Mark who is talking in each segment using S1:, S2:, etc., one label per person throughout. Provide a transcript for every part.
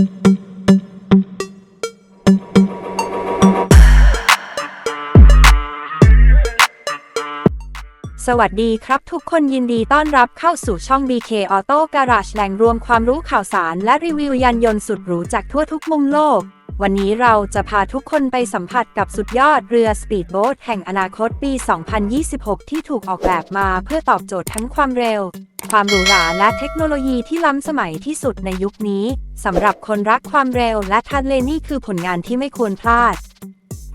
S1: สวัสดีครับทุกคนยินดีต้อนรับเข้าสู่ช่อง BK Auto Garage แหล่งรวมความรู้ข่าวสารและรีวิวยานยนต์สุดหรูจากทั่วทุกมุมโลก วันนี้เราจะพาทุกคนไปสัมผัสกับสุดยอดเรือสปีดโบ๊ทแห่งอนาคตปี 2026 ที่ถูกออกแบบมาเพื่อตอบโจทย์ทั้งความเร็ว ความหรูหราและเทคโนโลยีที่ล้ำสมัยที่สุดในยุคนี้สำหรับคนรักความเร็วและทะเลนี่คือผลงานที่ไม่ควรพลาด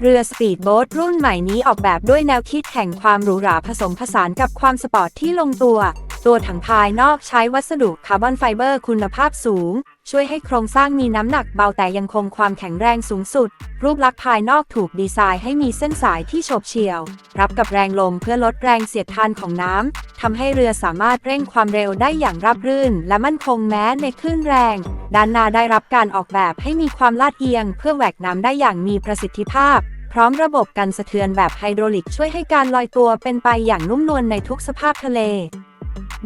S1: เรือสปีดโบ๊ทรุ่นใหม่นี้ออกแบบด้วยแนวคิดแห่งความหรูหราผสมผสานกับความสปอร์ตที่ลงตัว ตัวถังภายนอกใช้วัสดุคาร์บอนไฟเบอร์คุณภาพสูง ช่วยให้โครงสร้างมีน้ำหนักเบาแต่ยังคงความแข็งแรงสูงสุด รูปลักษณ์ภายนอกถูกดีไซน์ให้มีเส้นสายที่โฉบเฉี่ยว รับกับแรงลมเพื่อลดแรงเสียดทานของน้ำทำให้เรือสามารถเร่งความเร็วได้อย่างราบรื่น และมั่นคงแม้ในคลื่นแรง ด้านหน้าได้รับการออกแบบให้มีความลาดเอียง เพื่อแหวกน้ำได้อย่างมีประสิทธิภาพ พร้อมระบบกันสะเทือนแบบไฮโดรลิกช่วยให้การลอยตัวเป็นไปอย่างนุ่มนวลในทุกสภาพทะเล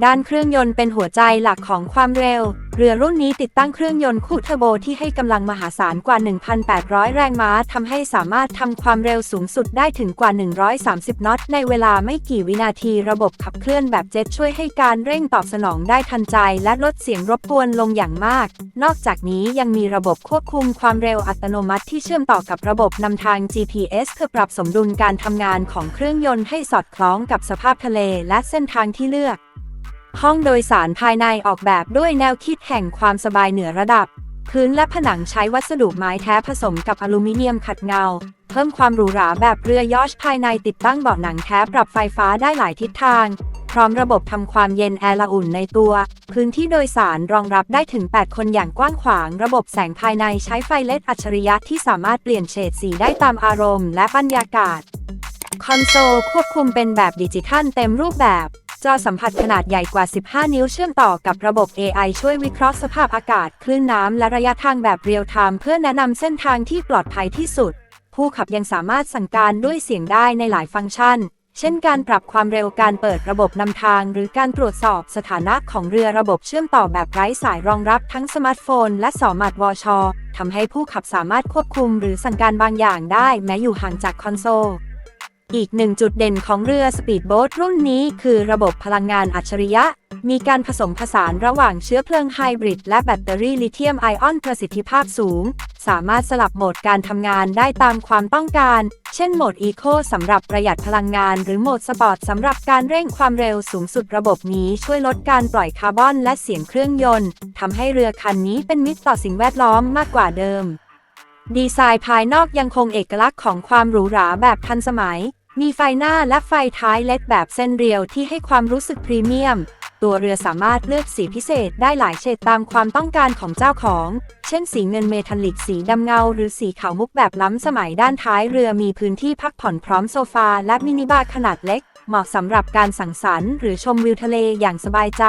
S1: ด้านเครื่องยนต์เป็นหัวใจหลักของความเร็ว เรือรุ่นนี้ติดตั้งเครื่องยนต์คู่เทอร์โบที่ให้กำลังมหาศาลกว่า 1,800 แรงม้าทำให้สามารถทำความเร็วสูงสุดได้ถึงกว่า 130 น็อต ในเวลาไม่กี่วินาทีระบบขับเคลื่อนแบบเจ็ตช่วยให้การเร่งตอบสนองได้ทันใจ และลดเสียงรบกวนลงอย่างมาก นอกจากนี้ยังมีระบบควบคุมความเร็วอัตโนมัติที่เชื่อมต่อกับระบบนำทาง GPS เพื่อปรับสมดุลการทำงานของเครื่องยนต์ให้สอดคล้องกับสภาพทะเลและเส้นทางที่เลือก ห้องโดยสารภายในออกแบบด้วยแนวคิดแห่งความสบายเหนือระดับ พื้นและผนังใช้วัสดุไม้แท้ผสมกับอลูมิเนียมขัดเงา เพิ่มความหรูหราแบบเรือยอชภายในติดตั้งเบาะหนังแท้ปรับไฟฟ้าได้หลายทิศทาง พร้อมระบบทำความเย็นแอร์ละอุ่นในตัว พื้นที่โดยสารรองรับได้ถึง 8 คนอย่างกว้างขวาง ระบบแสงภายในใช้ไฟเลดอัจฉริยะที่สามารถเปลี่ยนเฉดสีได้ตามอารมณ์และบรรยากาศ คอนโซลควบคุมเป็นแบบดิจิทัลเต็มรูปแบบ จอสัมผัสขนาดใหญ่กว่า 15 นิ้วเชื่อมต่อกับระบบ AI ช่วยวิเคราะห์สภาพอากาศ คลื่นน้ำ และระยะทางแบบเรียลไทม์เพื่อแนะนำเส้นทางที่ปลอดภัยที่สุด ผู้ขับยังสามารถสั่งการด้วยเสียงได้ในหลายฟังก์ชัน เช่นการปรับความเร็วการเปิดระบบนำทาง หรือการตรวจสอบสถานะของเรือระบบเชื่อมต่อแบบไร้สายรองรับทั้งสมาร์ทโฟน และสอมัดวชทำให้ผู้ขับสามารถควบคุม หรือสั่งการบางอย่างได้ แม้อยู่ห่างจากคอนโซล อีกหนึ่งจุดเด่นของเรือสปีดโบ๊ทรุ่นนี้คือระบบพลังงานอัจฉริยะ มีการผสมผสานระหว่างเชื้อเพลิงไฮบริดและแบตเตอรี่ลิเธียมไอออนประสิทธิภาพสูง สามารถสลับโหมดการทำงานได้ตามความต้องการ เช่นโหมดอีโคสำหรับประหยัดพลังงาน หรือโหมดสปอร์ตสำหรับการเร่งความเร็วสูงสุดระบบนี้ช่วยลดการปล่อยคาร์บอนและเสียงเครื่องยนต์ทำให้เรือคันนี้เป็นมิตรต่อสิ่งแวดล้อมมากกว่าเดิม ดีไซน์ภายนอกยังคงเอกลักษณ์ของความหรูหราแบบทันสมัย มีไฟหน้าและไฟท้ายเล็ดแบบเส้นเรียวที่ให้ความรู้สึกพรีเมียม ตัวเรือสามารถเลือกสีพิเศษได้หลายเฉดตามความต้องการของเจ้าของ เช่นสีเงินเมทัลลิกสีดำเงา หรือสีขาวมุกแบบล้ำสมัยด้านท้ายเรือมีพื้นที่พักผ่อนพร้อมโซฟา และมินิบาร์ขนาดเล็ก เหมาะสำหรับการสังสรรค์หรือชมวิวทะเลอย่างสบายใจ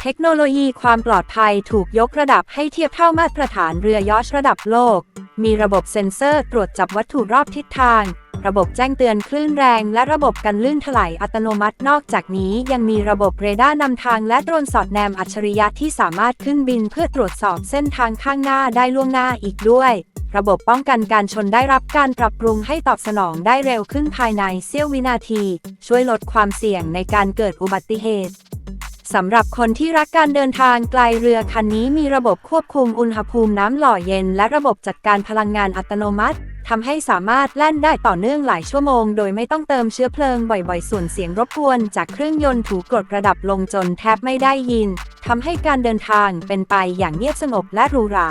S1: เทคโนโลยีความปลอดภัยถูกยกระดับให้เทียบเท่ามาตรฐานเรือยอชระดับโลก มีระบบเซ็นเซอร์ตรวจจับวัตถุรอบทิศทาง ระบบแจ้งเตือนคลื่นแรง และระบบกันลื่นถลายอัตโนมัติ นอกจากนี้ยังมีระบบเรดาร์นำทางและโดรนสอดแนมอัจฉริยะที่สามารถขึ้นบินเพื่อตรวจสอบเส้นทางข้างหน้าได้ล่วงหน้าอีกด้วย ระบบป้องกันการชนได้รับการปรับปรุงให้ตอบสนองได้เร็วขึ้นภายในเสี้ยววินาที ช่วยลดความเสี่ยงในการเกิดอุบัติเหตุ สำหรับคนที่รักการเดินทางไกลเรือคันนี้มีระบบควบคุมอุณหภูมิน้ำหล่อเย็น และระบบจัดการพลังงานอัตโนมัติทำให้สามารถแล่นได้ต่อเนื่องหลายชั่วโมง โดยไม่ต้องเติมเชื้อเพลิงบ่อยๆ ส่วนเสียงรบกวน จากเครื่องยนต์ถูกกดระดับลงจนแทบไม่ได้ยินทำให้การเดินทางเป็นไปอย่างเงียบสงบและหรูหรา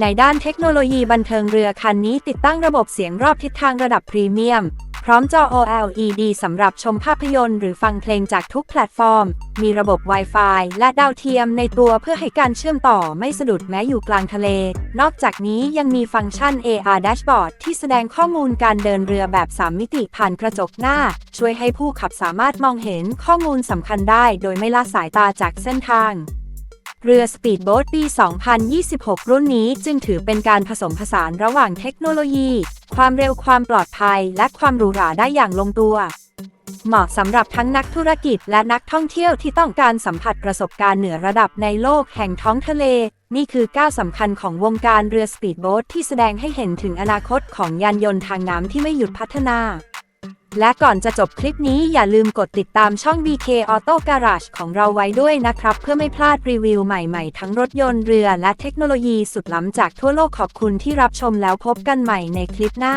S1: ในด้านเทคโนโลยีบันเทิงเรือคันนี้ติดตั้งระบบเสียงรอบทิศทางระดับพรีเมียม พร้อมจอ OLED สำหรับชมภาพยนตร์หรือฟังเพลงจากทุกแพลตฟอร์ม มีระบบ Wi-Fi และดาวเทียมในตัวเพื่อให้การเชื่อมต่อไม่สะดุดแม้อยู่กลางทะเล นอกจากนี้ยังมีฟังก์ชัน AR Dashboard ที่แสดงข้อมูลการเดินเรือแบบ 3 มิติผ่านกระจกหน้า ช่วยให้ผู้ขับสามารถมองเห็นข้อมูลสำคัญได้โดยไม่ละสายตาจากเส้นทางเรือสปีดโบ๊ทปี 2026 รุ่นนี้จึงถือเป็นการผสมผสานระหว่างเทคโนโลยี ความเร็วความปลอดภัย และความหรูหราได้อย่างลงตัว เหมาะสำหรับทั้งนักธุรกิจและนักท่องเที่ยวที่ต้องการสัมผัสประสบการณ์เหนือระดับในโลกแห่งท้องทะเล นี่คือก้าวสำคัญของวงการเรือสปีดโบ๊ทที่แสดงให้เห็นถึงอนาคตของยานยนต์ทางน้ำที่ไม่หยุดพัฒนา และก่อนจะจบคลิปนี้อย่าลืมกดติดตามช่อง BK Auto Garage ของเราไว้ด้วยนะครับ เพื่อไม่พลาดรีวิวใหม่ๆ ทั้งรถยนต์เรือและเทคโนโลยีสุดล้ำจากทั่วโลกขอบคุณที่รับชมแล้วพบกันใหม่ในคลิปหน้า